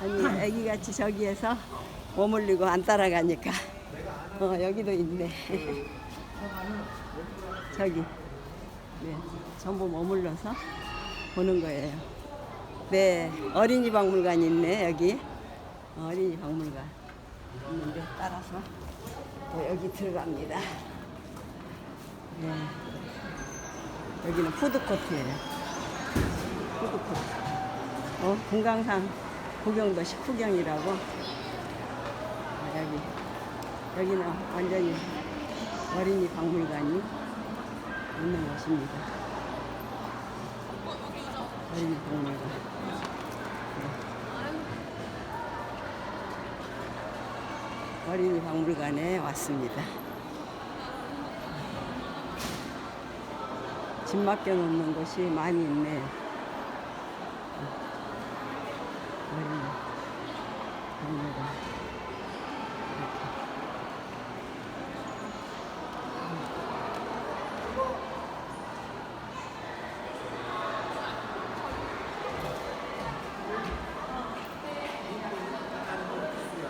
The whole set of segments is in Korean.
아니 애기같이 저기에서 머물리고 안 따라가니까. 어 여기도 있네. 저기. 네 전부 머물러서 보는 거예요. 네 어린이 박물관 있네 여기. 어린이 박물관 있는데 따라서 또 여기 들어갑니다. 네. 여기는 푸드코트예요. 푸드코트. 어, 금강산 구경도 식후경이라고 아, 여기 여기는 완전히 어린이 박물관이 있는 곳입니다. 어린이 박물관. 네. 어린이 박물관에 왔습니다. 집 맡겨 놓는 곳이 많이 있네요.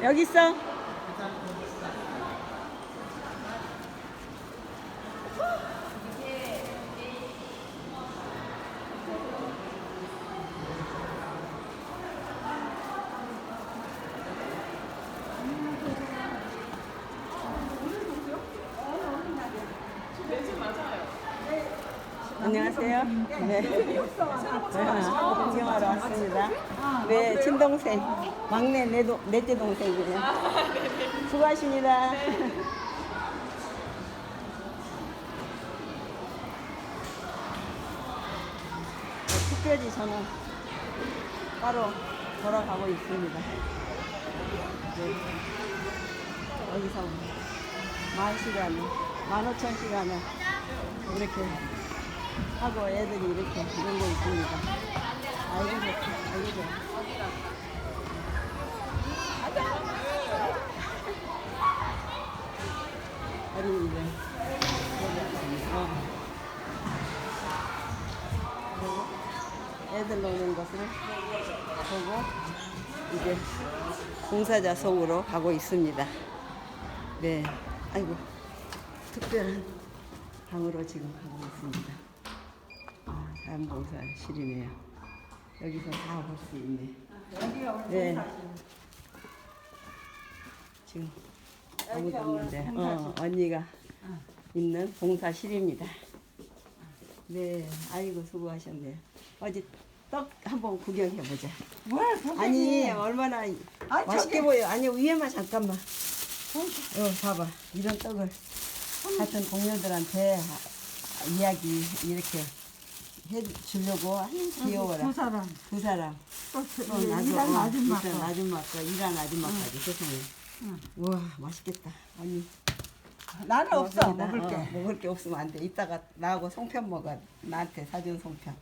여기 있어. 안녕하세요. 네. 아, 구경하러 왔습니다. 네, 친동생. 막내 내 동, 넷째 동생이에요. 수고하십니다. 네, 특별히 저는 따로 돌아가고 있습니다. 네. 여기서 만 시간을, 만 오천 시간을 이렇게 하고 애들이 이렇게 있습니다. 아이고 좋다. 아이고 좋아. 어린이들. 어. 애들 노는 것을 보고 이제 봉사자 속으로 가고 있습니다. 네. 아이고. 특별한 방으로 지금 가고 있습니다. 아, 자연봉사실이네요. 여기서 다 볼 수 있네. 네. 지금 아무도 없는데, 어, 언니가 있는 봉사실입니다. 네, 아이고 수고하셨네요. 어제 떡 한번 구경해 보자. 뭘 선생님? 아니 얼마나 아, 맛있게 저기- 보여. 아니 위에만 잠깐만. 어, 봐봐. 이런 떡을 같은 동료들한테 이야기 이렇게 해 주려고 아유, 귀여워라. 두 사람. 두 사람. 또 그- 또 나도 일한 어, 아줌마. 일한 아줌마 거, 일한 아줌마까지 세상에. 응. 우와 맛있겠다. 언니. 나는 없어 고맙습니다. 먹을 어, 게. 먹을 게 없으면 안 돼. 이따가 나하고 송편 먹어. 나한테 사준 송편.